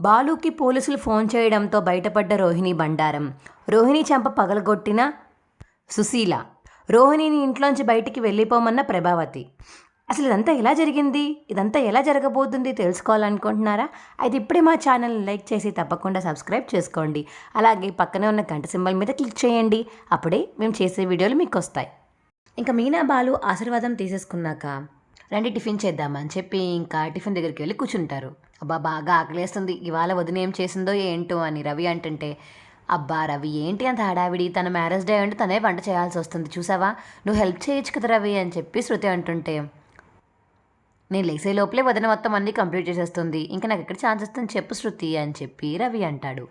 బాలుకి పోలీసులు ఫోన్ చేయడంతో బయటపడ్డ రోహిణి బండారం. రోహిణి చెంప పగలగొట్టిన సుశీల. రోహిణిని ఇంట్లోంచి బయటికి వెళ్ళిపోమన్న ప్రభావతి. అసలు ఇదంతా ఎలా జరిగింది? ఇదంతా ఎలా జరగబోతుంది తెలుసుకోవాలనుకుంటున్నారా? అయితే ఇప్పుడే మా ఛానల్ని లైక్ చేసి తప్పకుండా సబ్స్క్రైబ్ చేసుకోండి. అలాగే పక్కనే ఉన్న గంట సింబల్ మీద క్లిక్ చేయండి. అప్పుడే మేము చేసే వీడియోలు మీకు వస్తాయి ఇంకా మీనా బాలు ఆశీర్వాదం తీసేసుకున్నాక రండి టిఫిన్ చేద్దామని చెప్పి ఇంకా టిఫిన్ దగ్గరికి వెళ్ళి కూర్చుంటారు. అబ్బా బాగా ఆకలేస్తుంది. ఇవాళ వదిన ఏం చేసిందో ఏంటో అని రవి అంటుంటే అబ్బా రవి ఏంటి అంత హడావిడి? తన మ్యారేజ్ డే అంటే తనే వంట చేయాల్సి వస్తుంది చూసావా? నువ్వు హెల్ప్ చేయొచ్చు కదా రవి అని చెప్పి శృతి అంటుంటే నేను లేసే లోపలే వదిన మొత్తం అన్నీ కంప్లీట్ చేసేస్తుంది. ఇంకా నాకు ఎక్కడ ఛాన్స్ వస్తుంది చెప్పు శృతి అని చెప్పి రవి అంటాడు.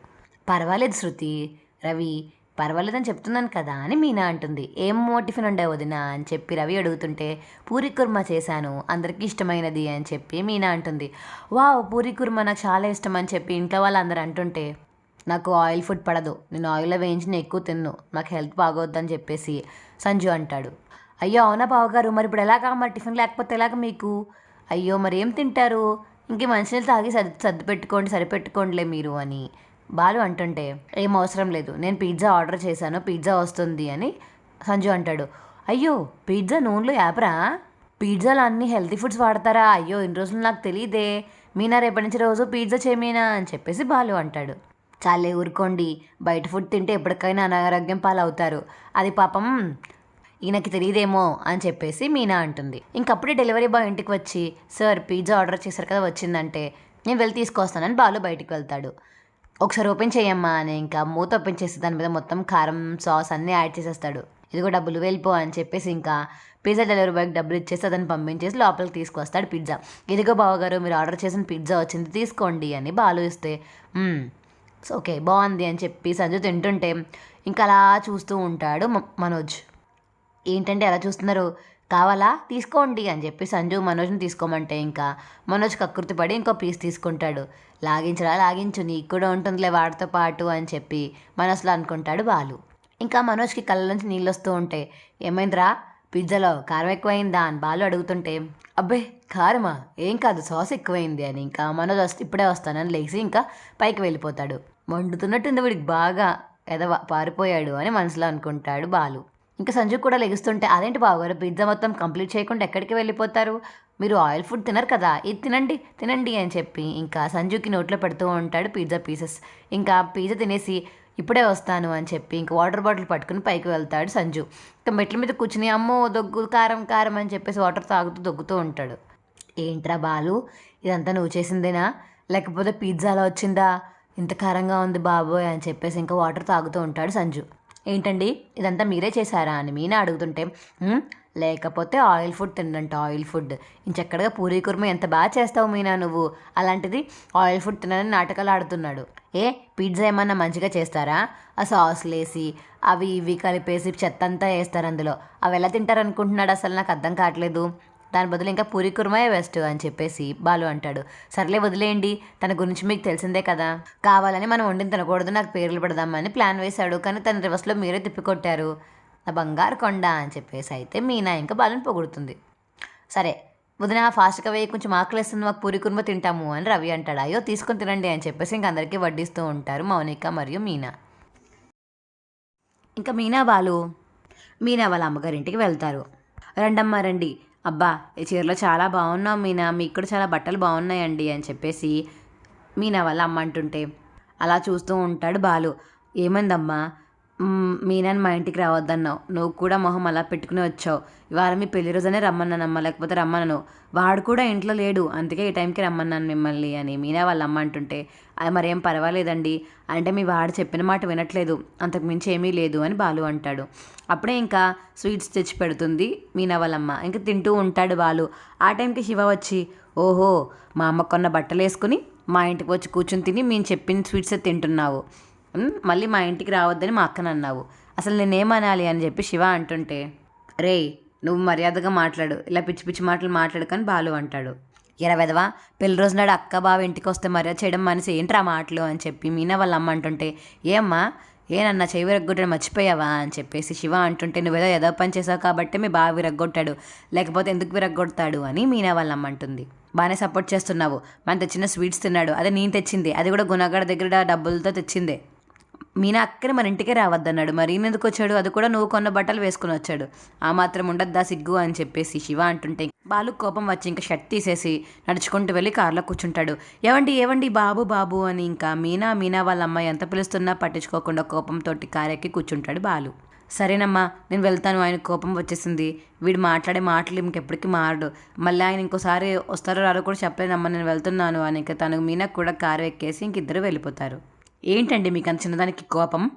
పర్వాలేదు శృతి. రవి పర్వాలేదని చెప్తున్నాను కదా అని మీనా అంటుంది. ఏం టిఫిన్ ఉండే వదినా? అని చెప్పి రవి అడుగుతుంటే పూరి కుర్మా చేశాను అందరికీ ఇష్టమైనది అని చెప్పి మీనా అంటుంది. వావ్ పూరి కుర్మా నాకు చాలా ఇష్టం అని చెప్పి ఇంట్లో వాళ్ళందరూ అంటుంటే నాకు ఆయిల్ ఫుడ్ పడదు నేను ఆయిల్లో వేయించిన ఎక్కువ తిన్ను నాకు హెల్త్ బాగోద్దని చెప్పేసి సంజు అంటాడు. అయ్యో అవునా బావగారు? మరి ఇప్పుడు ఎలాగా? మరి టిఫిన్ లేకపోతే ఎలాగ మీకు? అయ్యో మరి ఏం తింటారు? ఇంకే మంచినీళ్ళు తాగి సర్ది సర్ది పెట్టుకోండి సరిపెట్టుకోండిలే మీరు అని బాలు అంటుంటే ఏం అవసరం లేదు నేను పిజ్జా ఆర్డర్ చేశాను పిజ్జా వస్తుంది అని సంజు అంటాడు. అయ్యో పిజ్జా నూనెలో యాపరా? పిజ్జాలు అన్ని హెల్తీ ఫుడ్స్ వాడతారా? అయ్యో ఇన్ని రోజులు నాకు తెలియదే మీనా రేపటి నుంచి రోజు పిజ్జా చేయమీనా? అని చెప్పేసి బాలు అంటాడు. చాలే ఊరుకోండి. బయట ఫుడ్ తింటే ఎప్పటికైనా అనారోగ్యం పాలవుతారు. అది పాపం ఈయనకి తెలియదేమో అని చెప్పేసి మీనా అంటుంది. ఇంకప్పుడే డెలివరీ బాయ్ ఇంటికి వచ్చి సార్ పిజ్జా ఆర్డర్ చేశారు కదా వచ్చిందంటే నేను వెళ్ళి తీసుకొస్తానని బాలు బయటికి వెళ్తాడు. ఒకసారి ఓపెన్ చేయమ్మా అని ఇంకా మూత ఓపెన్ చేసి దాని మీద మొత్తం కారం సాస్ అన్నీ యాడ్ చేసేస్తాడు. ఇదిగో డబ్బులు వెళ్ళిపో అని చెప్పేసి ఇంకా పిజ్జా డెలివరీ బాయ్కి డబ్బులు ఇచ్చేసి అతను పంపించేసి లోపలికి తీసుకొస్తాడు పిజ్జా. ఇదిగో బావగారు మీరు ఆర్డర్ చేసిన పిజ్జా వచ్చింది తీసుకోండి అని బాలు ఇస్తే ఓకే బాగుంది అని చెప్పి సంజు తింటుంటే ఇంకా అలా చూస్తూ ఉంటాడు మనోజ్. ఏంటంటే అలా చూస్తున్నారు? కావాలా? తీసుకోండి అని చెప్పి సంజు మనోజ్ని తీసుకోమంటే ఇంకా మనోజ్ కకృతి పడి ఇంకో పీస్ తీసుకుంటాడు. లాగించరా లాగించు నీకు కూడా ఉంటుందిలే వాడితో పాటు అని చెప్పి మనసులో అనుకుంటాడు బాలు. ఇంకా మనోజ్కి కళ్ళ నుంచి నీళ్ళు వస్తూ ఉంటే ఏమైందిరా? పిజ్జాలో కారం ఎక్కువైందా? అని బాలు అడుగుతుంటే అబ్బే కారమా? ఏం కాదు సాస్ ఎక్కువైంది అని. ఇంకా మనోజ్ వస్తే ఇప్పుడే వస్తానని లేచి ఇంకా పైకి వెళ్ళిపోతాడు. మండుతున్నట్టుంది వీడికి బాగా ఎదవ పారిపోయాడు అని మనసులో అనుకుంటాడు బాలు. ఇంకా సంజు కూడా లెగుస్తుంటే అదేంటి బావగారు పిజ్జా మొత్తం కంప్లీట్ చేయకుండా ఎక్కడికి వెళ్ళిపోతారు? మీరు ఆయిల్ ఫుడ్ తినరు కదా ఇది తినండి తినండి అని చెప్పి ఇంకా సంజుకి నోట్లో పెడుతూ ఉంటాడు పిజ్జా పీసెస్. ఇంకా పిజ్జా తినేసి ఇప్పుడే వస్తాను అని చెప్పి ఇంకా వాటర్ బాటిల్ పట్టుకుని పైకి వెళ్తాడు సంజు. ఇంకా మెట్ల మీద కూర్చుని అమ్మో దొగ్గు కారం కారం అని చెప్పేసి వాటర్ తాగుతూ దొగ్గుతూ ఉంటాడు. ఏంట్రా బాలు ఇదంతా నువ్వు చేసిందేనా? లేకపోతే పిజ్జా అలా వచ్చిందా? ఇంత కారంగా ఉంది బాబోయ్ అని చెప్పేసి ఇంకా వాటర్ తాగుతూ ఉంటాడు సంజు. ఏంటండి ఇదంతా మీరే చేశారా అని మీనా అడుగుతుంటే లేకపోతే ఆయిల్ ఫుడ్ తినంట ఆయిల్ ఫుడ్. ఇంచక్కడగా పూరీ కుర్మ ఎంత బాగా చేస్తావు మీనా నువ్వు? అలాంటిది ఆయిల్ ఫుడ్ తినని నాటకాలు ఆడుతున్నాడు. ఏ పిజ్జా ఏమన్నా మంచిగా చేస్తారా? ఆ సాస్లు వేసి అవి ఇవి కలిపేసి చెత్త అంతా వేస్తారు అందులో. అవి ఎలా తింటారు అనుకుంటున్నాడు అసలు? నాకు అర్థం కావట్లేదు. దాని బదులు ఇంకా పూరి కుర్మాయే బెస్ట్ అని చెప్పేసి బాలు అంటాడు. సర్లే వదిలేయండి తన గురించి మీకు తెలిసిందే కదా. కావాలని మనం వండిన తినకూడదు నాకు పేర్లు పెడదామని ప్లాన్ వేశాడు. కానీ తన రివర్స్లో మీరే తిప్పికొట్టారు నా బంగారు కొండ అని చెప్పేసి అయితే మీనా ఇంకా బాలుని పొగుడుతుంది. సరే వదిన ఫాస్ట్గా వేయి కొంచెం ఆకలిస్తుంది మాకు పూరి కుర్మ తింటాము అని రవి అంటాడు. అయ్యో తీసుకొని తినండి అని చెప్పేసి ఇంక అందరికీ వడ్డిస్తూ ఉంటారు మౌనిక మరియు మీనా. ఇంకా మీనా బాలు మీనా వాళ్ళ అమ్మగారింటికి వెళ్తారు. రండమ్మా రండి. అబ్బా ఈ చీరలో చాలా బాగున్నావు మీనా మీకు కూడా చాలా బట్టలు బాగున్నాయండి అని చెప్పేసి మీనా వాళ్ళ అమ్మ అంటుంటే అలా చూస్తూ ఉంటాడు బాలు. ఏమైందమ్మా? మీనాని మా ఇంటికి రావద్దన్నావు. నువ్వు కూడా మొహం అలా పెట్టుకుని వచ్చావు. ఇవాళ మీ పెళ్ళి రోజనే రమ్మన్నానమ్మా లేకపోతే రమ్మనను. వాడు కూడా ఇంట్లో లేడు. అందుకే ఈ టైంకి రమ్మన్నాను మిమ్మల్ని అని మీనా వాళ్ళ అమ్మ అంటుంటే అది మరేం పర్వాలేదండి. అంటే మీ వాడు చెప్పిన మాట వినట్లేదు. అంతకు మించి ఏమీ లేదు అని బాలు అంటాడు. అప్పుడే ఇంకా స్వీట్స్ తెచ్చి పెడుతుంది మీనా వాళ్ళమ్మ ఇంకా తింటూ ఉంటాడు బాలు. ఆ టైంకి శివ వచ్చి ఓహో మా అమ్మ కొన్న బట్టలు వేసుకుని మా ఇంటికి వచ్చి కూర్చుని తిని మేము చెప్పిన స్వీట్స్ తింటున్నావు. మళ్ళీ మా ఇంటికి రావద్దని మా అక్కని అన్నావు. అసలు నేనేమనాలి? అని చెప్పి శివ అంటుంటే రేయ్ నువ్వు మర్యాదగా మాట్లాడు. ఇలా పిచ్చి పిచ్చి మాటలు మాట్లాడుకని బాలు అంటాడు. ఎరా పెళ్ళి రోజు నాడు అక్క బావ ఇంటికి వస్తే మర్యాద చేయడం మనిషి ఏంట్రా మాటలు? అని చెప్పి మీనా వాళ్ళ అమ్మ అంటుంటే ఏమ్మా ఏనన్నా చెవి విరగ్గొట్టడం మర్చిపోయావా? అని చెప్పేసి శివ అంటుంటే నువ్వేదో ఏదో పని చేసావు కాబట్టి మీ బావ విరగ్గొట్టాడు. లేకపోతే ఎందుకు విరగ్గొడతాడు? అని మీనా వాళ్ళ అమ్మ అంటుంది. బాగానే సపోర్ట్ చేస్తున్నావు. మన తెచ్చిన స్వీట్స్ తిన్నాడు. అదే నేను తెచ్చింది. అది కూడా గుణగడ దగ్గర డబ్బులతో తెచ్చిందే. మీనా అక్కడే మన ఇంటికే రావద్దన్నాడు. మరి ఎందుకు వచ్చాడు? అది కూడా నువ్వు కొన్న బట్టలు వేసుకుని వచ్చాడు. ఆ మాత్రం ఉండద్దా సిగ్గు అని చెప్పేసి శివ అంటుంటే బాలు కోపం వచ్చి ఇంకా షర్ట్ తీసేసి నడుచుకుంటూ వెళ్ళి కారులో కూర్చుంటాడు. ఏవండి ఏవండి బాబు బాబు అని ఇంకా మీనా మీనా వాళ్ళ అమ్మాయి ఎంత పిలుస్తున్నా పట్టించుకోకుండా కోపంతో కారెక్కి కూర్చుంటాడు బాలు. సరేనమ్మా నేను వెళ్తాను. ఆయన కోపం వచ్చేసింది. వీడు మాట్లాడే మాటలు ఇంకెప్పటికీ మారడు. మళ్ళీ ఆయన ఇంకోసారి వస్తారో రారో కూడా చెప్పలేనమ్మా నేను వెళ్తున్నాను అని. ఇంకా తనకు మీనా కూడా కారు ఎక్కేసి ఇంక ఇద్దరు వెళ్ళిపోతారు. ఏంటండి మీకు అంత చిన్నదానికి కోపం?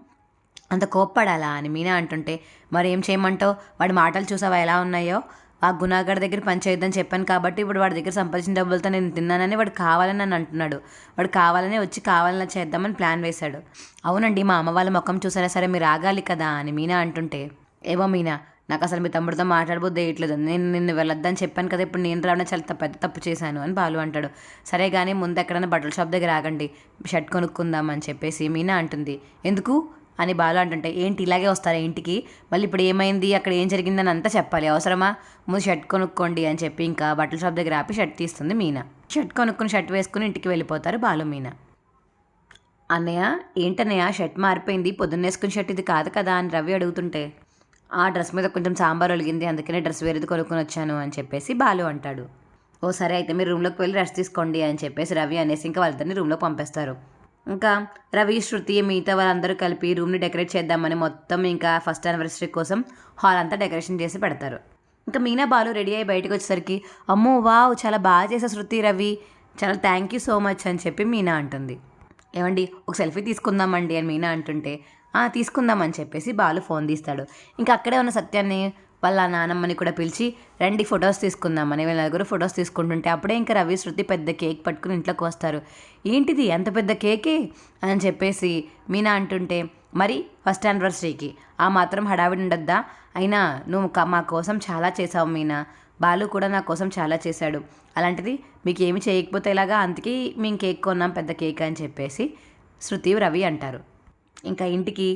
అంత కోప్పడాలా అని మీనా అంటుంటే మరి ఏం చేయమంటావు? వాడి మాటలు చూసావా ఎలా ఉన్నాయో? ఆ గుణాగర్ దగ్గర పనిచేయొద్దని చెప్పాను కాబట్టి ఇప్పుడు వాడి దగ్గర సంపాదించిన డబ్బులతో నేను తిన్నానని వాడు కావాలని నన్ను అంటున్నాడు. వాడు కావాలనే వచ్చి కావాలని చేద్దామని ప్లాన్ వేశాడు. అవునండి మా అమ్మ వాళ్ళ ముఖం చూసారా సరే మీరు ఆగాలి కదా అని మీనా అంటుంటే ఏవో మీనా నాకు అసలు మీ తమ్ముడితో మాట్లాడబోద్దు వేయట్లేదు నేను నిన్ను వెళ్ళొద్దని చెప్పాను కదా ఇప్పుడు నేను రావడం చాలా పెద్ద తప్పు చేశాను అని బాలు అంటాడు. సరే కానీ ముందు ఎక్కడైనా బట్టల షాప్ దగ్గర ఆగండి. షర్ట్ కొనుక్కుందాం అని చెప్పేసి మీనా అంటుంది. ఎందుకు? అని బాలు అంటుంటే ఏంటి ఇలాగే వస్తారా ఇంటికి? మళ్ళీ ఇప్పుడు ఏమైంది? అక్కడ ఏం జరిగిందని అంతా చెప్పాలి. అవసరమా? ముందు షర్ట్ కొనుక్కోండి అని చెప్పి ఇంకా బట్టల షాప్ దగ్గర ఆపి షర్ట్ తీస్తుంది మీనా. షర్ట్ కొనుక్కుని షర్ట్ వేసుకుని ఇంటికి వెళ్ళిపోతారు బాలు మీనా. అన్నయ్య ఏంటన్నయ్య? షర్ట్ మారిపోయింది. పొద్దున్నేసుకుని షర్ట్ ఇది కాదు కదా అని రవి అడుగుతుంటే ఆ డ్రెస్ మీద కొంచెం సాంబార్ ఒలిగింది అందుకనే డ్రెస్ వేరేది కొనుక్కొని వచ్చాను అని చెప్పేసి బాలు అంటాడు. ఓ సరే అయితే మీరు రూమ్లోకి వెళ్ళి రెస్ట్ తీసుకోండి అని చెప్పేసి రవి అనేసి ఇంకా వాళ్ళిద్దరిని రూమ్లోకి పంపేస్తారు. ఇంకా రవి శృతి మిగతా వాళ్ళందరూ కలిపి రూమ్ని డెకరేట్ చేద్దామని మొత్తం ఇంకా ఫస్ట్ యానివర్సరీ కోసం హాల్ అంతా డెకరేషన్ చేసి పెడతారు. ఇంకా మీనా బాలు రెడీ అయ్యి బయటకు వచ్చేసరికి అమ్మో వావ్ చాలా బాగా చేసా శృతి రవి. చాలా థ్యాంక్ యూ సో మచ్ అని చెప్పి మీనా అంటుంది. ఏమండి ఒక సెల్ఫీ తీసుకుందామండి అని మీనా అంటుంటే "ఆ, తీసుకుందామని చెప్పేసి బాలు ఫోన్ తీస్తాడు. ఇంకా అక్కడే ఉన్న సత్యాన్ని వాళ్ళ నానమ్మని కూడా పిలిచి రండి ఫొటోస్ తీసుకుందామని వీళ్ళ నలుగురు ఫొటోస్ తీసుకుంటుంటే అప్పుడే ఇంకా రవి శృతి పెద్ద కేక్ పట్టుకుని ఇంట్లోకి వస్తారు. ఏంటిది అంత పెద్ద కేకే? అని చెప్పేసి మీనా అంటుంటే మరి ఫస్ట్ యానివర్సరీకి ఆ మాత్రం హడావిడి ఉండద్దా? అయినా నువ్వు మా కోసం చాలా చేసావు మీనా. బాలు కూడా నా కోసం చాలా చేశాడు. అలాంటిది మీకు ఏమి చేయకపోతే ఇలాగా అందుకే మేము కేక్ కొన్నాం పెద్ద కేక్ అని చెప్పేసి శృతి రవి అంటారు. ఇంకా ఇంటికి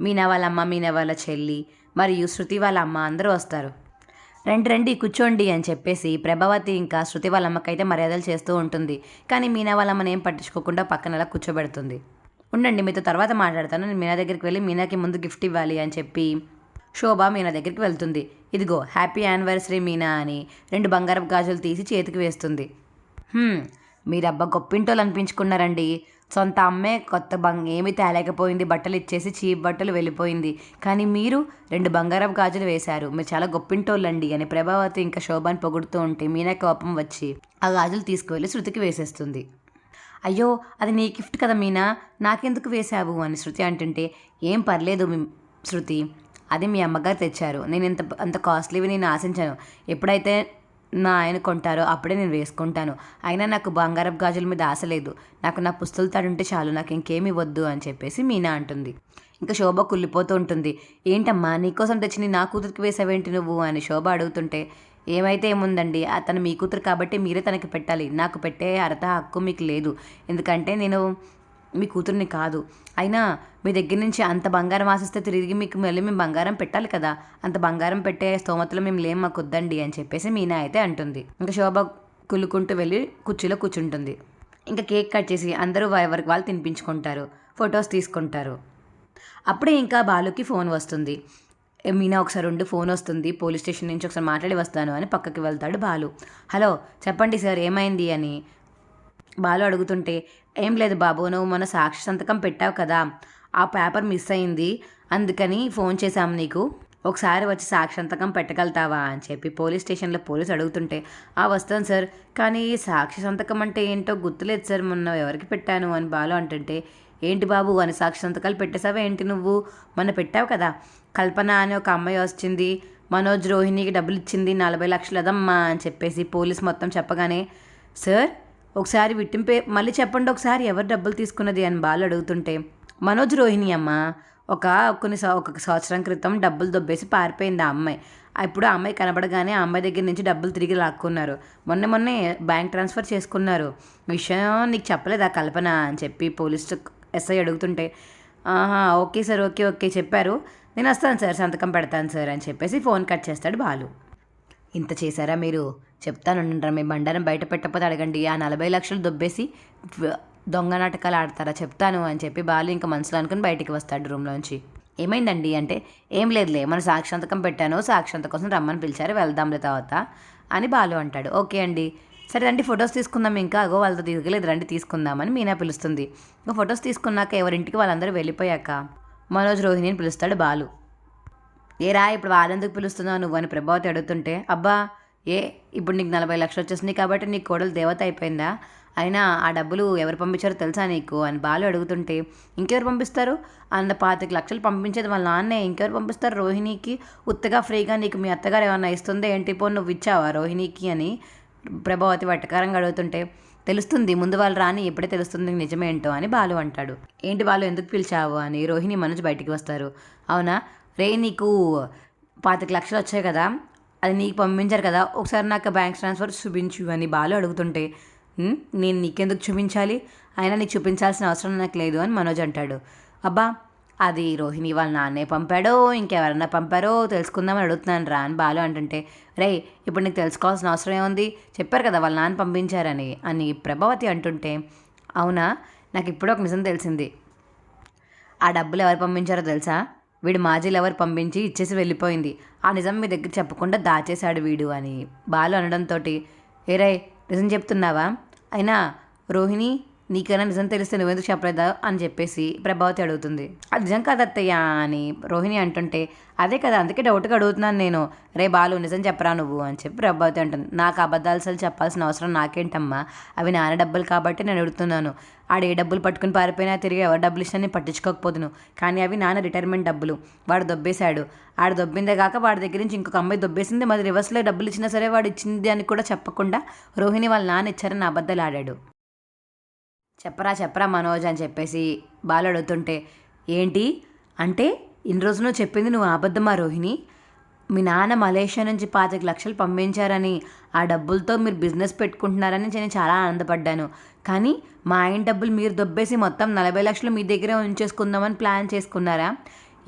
మీనా వాళ్ళ అమ్మ మీనా వాళ్ళ చెల్లి మరియు శృతి వాళ్ళ అమ్మ అందరూ వస్తారు. రండి రండి కూర్చోండి అని చెప్పేసి ప్రభావతి ఇంకా శృతి వాళ్ళ అమ్మకైతే మర్యాదలు చేస్తూ ఉంటుంది. కానీ మీనా వాళ్ళ అమ్మని ఏం పట్టించుకోకుండా పక్కన అలా కూర్చోబెడుతుంది. ఉండండి మీతో తర్వాత మాట్లాడతాను. నేను మీనా దగ్గరికి వెళ్ళి మీనాకి ముందు గిఫ్ట్ ఇవ్వాలి అని చెప్పి శోభ మీనా దగ్గరికి వెళ్తుంది. ఇదిగో హ్యాపీ యానివర్సరీ మీనా అని రెండు బంగారపు గాజులు తీసి చేతికి వేస్తుంది. "హ్మ్, మీరబ్బా గొప్పింటోళ్ళు అనిపించుకున్నారండి. సొంత అమ్మే కొత్త బంగ్ ఏమీ తేలేకపోయింది. బట్టలు ఇచ్చేసి చీప్ బట్టలు వెళ్ళిపోయింది. కానీ మీరు రెండు బంగారపు గాజులు వేశారు. మీరు చాలా గొప్పింటోళ్ళండి అని ప్రభావతి ఇంకా శోభాని పొగుడుతూ ఉంటే మీనా కోపం వచ్చి ఆ గాజులు తీసుకువెళ్ళి శృతికి వేసేస్తుంది. అయ్యో అది నీ గిఫ్ట్ కదా మీనా? నాకెందుకు వేశావు? అని శృతి అంటుంటే ఏం పర్లేదు శృతి. అది మీ అమ్మగారు తెచ్చారు. నేను ఇంత అంత కాస్ట్లీవి నేను ఆశించాను. ఎప్పుడైతే నా ఆయన కొంటారో అప్పుడే నేను వేసుకుంటాను. అయినా నాకు బంగారపు గాజుల మీద ఆశ లేదు. నాకు నా పుస్తలు తాడుంటే చాలు నాకు ఇంకేమి వద్దు అని చెప్పేసి మీనా అంటుంది. ఇంకా శోభ కుళ్ళిపోతూ ఉంటుంది. ఏంటమ్మా నీకోసం తెచ్చి నీ నా కూతురికి వేసావేంటి నువ్వు? అని శోభ అడుగుతుంటే ఏమైతే ఏముందండి? అతను మీ కూతురు కాబట్టి మీరే తనకి పెట్టాలి. నాకు పెట్టే అర్హత హక్కు మీకు లేదు. ఎందుకంటే నేను మీ కూతుర్ని కాదు. అయినా మీ దగ్గర నుంచి అంత బంగారం ఆశిస్తే తిరిగి మీకు మళ్ళీ మేము బంగారం పెట్టాలి కదా. అంత బంగారం పెట్టే స్తోమతలో మేము లేం మాకు వద్దండి అని చెప్పేసి మీనా అయితే అంటుంది. ఇంకా శోభ కులుకుంటూ వెళ్ళి కుర్చీలో కూర్చుంటుంది. ఇంకా కేక్ కట్ చేసి అందరూ ఎవరికి వాళ్ళు తినిపించుకుంటారు. ఫొటోస్ తీసుకుంటారు. అప్పుడే ఇంకా బాలుకి ఫోన్ వస్తుంది. మీనా ఒకసారి ఉండి ఫోన్ వస్తుంది. పోలీస్ స్టేషన్ నుంచి ఒకసారి మాట్లాడి వస్తాను అని పక్కకి వెళ్తాడు బాలు. హలో చెప్పండి సార్ ఏమైంది అని బాలు అడుగుతుంటే ఏం లేదు బాబు నువ్వు మొన్న సాక్షి సంతకం పెట్టావు కదా ఆ పేపర్ మిస్ అయింది అందుకని ఫోన్ చేశాము నీకు. ఒకసారి వచ్చి సాక్షి సంతకం పెట్టగలుగుతావా? అని చెప్పి పోలీస్ స్టేషన్లో పోలీస్ అడుగుతుంటే ఆ వస్తాను సార్ కానీ సాక్షి సంతకం అంటే ఏంటో గుర్తులేదు సార్ మొన్న ఎవరికి పెట్టాను? అని బాలు అంటుంటే ఏంటి బాబు అని సాక్షి సంతకాలు పెట్టేసావా ఏంటి నువ్వు? మొన్న పెట్టావు కదా కల్పన అని ఒక అమ్మాయి వచ్చింది మనోజ్ రోహిణికి డబ్బులు ఇచ్చింది నలభై లక్షలు అదమ్మా అని చెప్పేసి పోలీస్ మొత్తం చెప్పగానే సార్ ఒకసారి విట్టింపే మళ్ళీ చెప్పండి ఒకసారి ఎవరు డబ్బులు తీసుకున్నది అని బాలు అడుగుతుంటే మనోజ్ రోహిణి అమ్మ ఒక కొన్ని ఒక సంవత్సరం క్రితం డబ్బులు దొబ్బేసి పారిపోయింది ఆ అమ్మాయి. ఇప్పుడు ఆ అమ్మాయి కనబడగానే ఆ అమ్మాయి దగ్గర నుంచి డబ్బులు తిరిగి లాక్కున్నారు. మొన్న మొన్నే బ్యాంక్ ట్రాన్స్ఫర్ చేసుకున్నారు. విషయం నీకు చెప్పలేదా కల్పన? అని చెప్పి పోలీసు ఎస్ఐ అడుగుతుంటే ఆహా ఓకే సార్ ఓకే ఓకే చెప్పారు. నేను వస్తాను సార్ సంతకం పెడతాను సార్ అని చెప్పేసి ఫోన్ కట్ చేస్తాడు బాలు. ఇంత చేశారా మీరు? చెప్తాను మీ బండారం బయట పెట్టకపోతే అడగండి. ఆ నలభై లక్షలు దొబ్బేసి దొంగ నాటకాలు ఆడతారా? చెప్తాను అని చెప్పి బాలు ఇంకా మనసులో అనుకుని బయటికి వస్తాడు రూమ్లోంచి ఏమైందండి అంటే ఏం లేదులే మన సాక్షాంతకం పెట్టాను సాక్షాంత కోసం రమ్మని పిలిచారు వెళ్దాంలే తర్వాత అని బాలు అంటాడు. ఓకే అండి. సరే రండి ఫొటోస్ తీసుకుందాం ఇంకా. అగో వాళ్ళతో దిగలేదు రండి తీసుకుందామని మీనా పిలుస్తుంది. ఇంకా ఫొటోస్ తీసుకున్నాక ఎవరింటికి వాళ్ళందరూ వెళ్ళిపోయాక మనోజ్ రోహిణిని పిలుస్తాడు బాలు. ఏరా ఇప్పుడు వాళ్ళెందుకు పిలుస్తున్నావు నువ్వు అని ప్రభావతి అడుగుతుంటే అబ్బా ఏ ఇప్పుడు నీకు నలభై లక్షలు వచ్చేసింది కాబట్టి నీ కోడలు దేవత అయిపోయిందా? అయినా ఆ డబ్బులు ఎవరు పంపించారో తెలుసా నీకు? అని బాలు అడుగుతుంటే ఇంకెవరు పంపిస్తారు? అంత పాతిక లక్షలు పంపించేది వాళ్ళ నాన్నే. ఇంకెవరు పంపిస్తారు రోహిణికి? ఉత్తగా ఫ్రీగా నీకు మీ అత్తగారు ఏమన్నా ఇస్తుందో ఏంటి? పో నువ్వు ఇచ్చావా రోహిణికి అని ప్రభావతి వట్టకారంగా అడుగుతుంటే తెలుస్తుంది ముందు వాళ్ళు రాని ఎప్పుడే తెలుస్తుంది నిజమేంటో అని బాలు అంటాడు. ఏంటి బాలు ఎందుకు పిలిచావు అని రోహిణి మనసు బయటికి వస్తారు. అవునా? రే నీకు పాతిక లక్షలు వచ్చాయి కదా. అది నీకు పంపించారు కదా ఒకసారి నాకు బ్యాంక్ ట్రాన్స్ఫర్ చూపించు అని బాలు అడుగుతుంటే నేను నీకెందుకు చూపించాలి? అయినా నీకు చూపించాల్సిన అవసరం నాకు లేదు అని మనోజ్ అంటాడు. అబ్బా అది రోహిణి వాళ్ళ నాన్నే పంపాడో ఇంకెవరన్నా పంపారో తెలుసుకుందామని అడుగుతున్నాను రా అని బాలు అంటుంటే రే ఇప్పుడు నీకు తెలుసుకోవాల్సిన అవసరం ఏముంది? చెప్పారు కదా వాళ్ళ నాన్న పంపించారని అని ప్రభావతి అంటుంటే అవునా? నాకు ఇప్పుడు ఒక నిజం తెలిసింది. ఆ డబ్బులు ఎవరు పంపించారో తెలుసా? వీడు మాజీ లవర్ పంపించి ఇచ్చేసి వెళ్ళిపోయింది. ఆ నిజం మీ దగ్గర చెప్పకుండా దాచేశాడు వీడు అని బాలు అనడంతో ఏరై నిజం చెప్తున్నావా? అయినా రోహిణి నీకైనా నిజం తెలిస్తే నువ్వెందుకు చెప్పలేదా అని చెప్పేసి ప్రభావతి అడుగుతుంది. అది నిజం కాదు అత్తయ్య అని రోహిణి అంటుంటే అదే కదా అందుకే డౌట్గా అడుగుతున్నాను నేను. రే బాలు నిజం చెప్పరా నువ్వు అని చెప్పి ప్రభావతి అంటుంది. నాకు అబద్ధాలు అసలు చెప్పాల్సిన అవసరం నాకేంటమ్మా? అవి నాన్న డబ్బులు కాబట్టి నేను అడుగుతున్నాను. ఆడు ఏ డబ్బులు పట్టుకుని పారిపోయినా తిరిగి ఎవరు డబ్బులు ఇచ్చినా నేను పట్టించుకోకపోదును. కానీ అవి నాన్న రిటైర్మెంట్ డబ్బులు. వాడు దొబ్బేశాడు. ఆడు దొబ్బిందే కాక వాడి దగ్గర నుంచి ఇంకొక అమ్మాయి దొబ్బేసింది. మరి రివర్స్లో డబ్బులు ఇచ్చినా సరే వాడు ఇచ్చింది అని కూడా చెప్పకుండా రోహిణి వాళ్ళ నాన్న ఇచ్చారని అబద్ధాలు ఆడాడు. చెప్పరా చెప్పరా మనోజ్ అని చెప్పేసి బాలు అడుగుతుంటే ఏంటి? అంటే ఇన్ని రోజు నువ్వు చెప్పింది నువ్వు అబద్ధమా రోహిణి? మీ నాన్న మలేషియా నుంచి పాతిక లక్షలు పంపించారని ఆ డబ్బులతో మీరు బిజినెస్ పెట్టుకుంటున్నారని నేను చాలా ఆనందపడ్డాను. కానీ మా ఆయన డబ్బులు మీరు దొబ్బేసి మొత్తం నలభై లక్షలు మీ దగ్గరే ఉంచేసుకుందామని ప్లాన్ చేసుకున్నారా?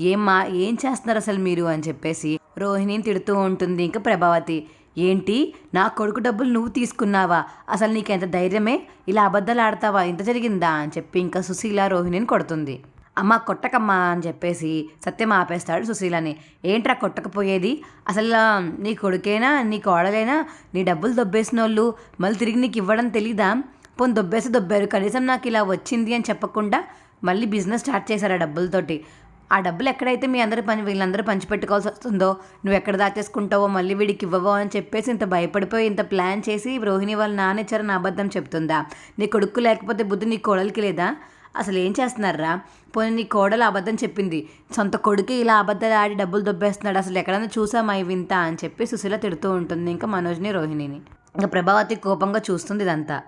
ఏం మా ఏం చేస్తున్నారు అసలు మీరు? అని చెప్పేసి రోహిణిని తిడుతూ ఉంటుంది ఇంకా ప్రభావతి. ఏంటి? నా కొడుకు డబ్బులు నువ్వు తీసుకున్నావా? అసలు నీకు ఎంత ధైర్యమే? ఇలా అబద్ధాలు ఆడతావా ఇంత జరిగిందా? అని చెప్పి ఇంకా సుశీల రోహిణిని కొడుతుంది. అమ్మ కొట్టకమ్మా అని చెప్పేసి సత్యం ఆపేస్తాడు సుశీలని. ఏంట్రా కొట్టకపోయేది? అసలు నీ కొడుకేనా? నీ కోడలేనా? నీ డబ్బులు దొబ్బేసిన వాళ్ళు మళ్ళీ తిరిగి నీకు ఇవ్వడం తెలీదా? పోనీ దొబ్బేసి దొబ్బారు. కనీసం నాకు ఇలా వచ్చింది అని చెప్పకుండా మళ్ళీ బిజినెస్ స్టార్ట్ చేశారు ఆ డబ్బులతోటి? ఆ డబ్బులు ఎక్కడైతే మీ అందరూ పని వీళ్ళందరూ పంచిపెట్టుకోవాల్సి వస్తుందో నువ్వు ఎక్కడ దాచేసుకుంటావో మళ్ళీ వీడికి ఇవ్వవో అని చెప్పేసి ఇంత భయపడిపోయి ఇంత ప్లాన్ చేసి రోహిణి వాళ్ళ నానిచ్చారని అబద్ధం చెప్తుందా? నీ కొడుకు లేకపోతే బుద్ధి నీ కోడలికి లేదా? అసలు ఏం చేస్తున్నారా? పోనీ నీ కోడలు అబద్ధం చెప్పింది. సొంత కొడుకు ఇలా అబద్ధాలు ఆడి డబ్బులు దొబ్బేస్తున్నాడు. అసలు ఎక్కడైనా చూసామా వింత అని చెప్పి సుశీల తిడుతూ ఉంటుంది ఇంకా మనోజ్ని రోహిణిని. ఇంకా ప్రభావతి కోపంగా చూస్తుంది ఇదంతా.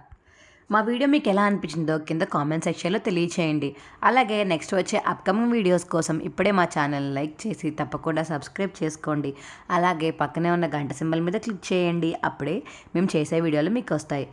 మా వీడియో మీకు ఎలా అనిపించిందో కింద కామెంట్ సెక్షన్లో తెలియచేయండి. అలాగే నెక్స్ట్ వచ్చే అప్కమింగ్ వీడియోస్ కోసం ఇప్పుడే మా ఛానల్ లైక్ చేసి తప్పకుండా సబ్స్క్రైబ్ చేసుకోండి. అలాగే పక్కనే ఉన్న గంట సింబల్ మీద క్లిక్ చేయండి. అప్పుడే మేము చేసే వీడియోలు మీకు వస్తాయి.